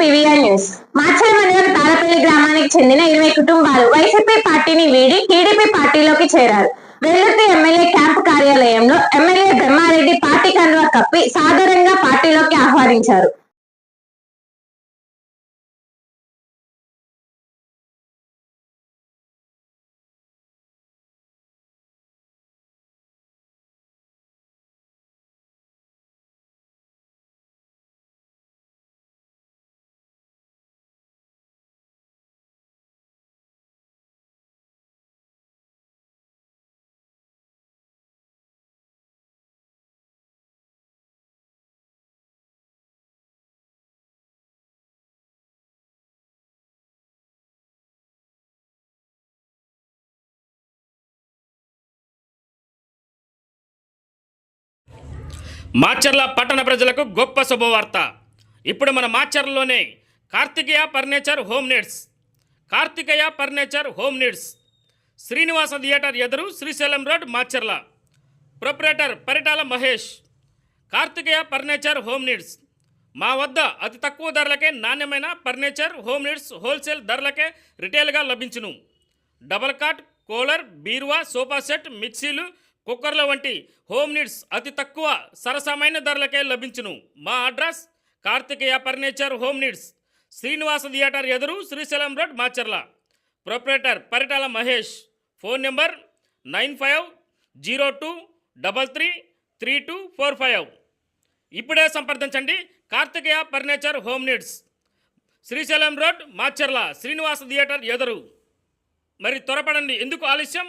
PVR news Macherla మండలం తారపల్లి గ్రామానికి చెందిన ఇరవై కుటుంబాలు వైసీపీ పార్టీని వీడి టీడీపీ పార్టీలోకి చేరారు. వెల్లుర్తి ఎమ్మెల్యే క్యాంపు కార్యాలయంలో ఎమ్మెల్యే బ్రహ్మారెడ్డి పార్టీ కండువా కప్పి సాదరంగా పార్టీలోకి ఆహ్వానించారు. మాచర్ల పట్టణ ప్రజలకు గొప్ప శుభవార్త. ఇప్పుడు మన మాచర్లలోనే Karthikeya furniture home needs. Karthikeya furniture home needs. Srinivasa theatre ఎదురు Srisailam road Macherla. Proprietor Paritala Mahesh. Karthikeya furniture home needs. మా వద్ద అతి తక్కువ ధరలకే నాణ్యమైన ఫర్నిచర్ హోమ్ నీడ్స్ హోల్సేల్ ధరలకే రిటైల్గా లభించును. డబల్ కాట్ కూలర్ బీరువా సోఫా సెట్ మిక్సీలు కుక్కర్ల వంటి హోమ్ నీడ్స్ అతి తక్కువ సరసమైన ధరలకే లభించును. మా address Karthikeya furniture home needs Srinivasa theatre ఎదురు Srisailam road Macherla. Proprietor Paritala Mahesh. Phone number nine five zero two double three three two four five. ఇప్పుడే సంప్రదించండి. Karthikeya furniture home needs Srisailam road Macherla Srinivasa theatre ఎదురు. మరి త్వరపడండి. ఎందుకు ఆలస్యం?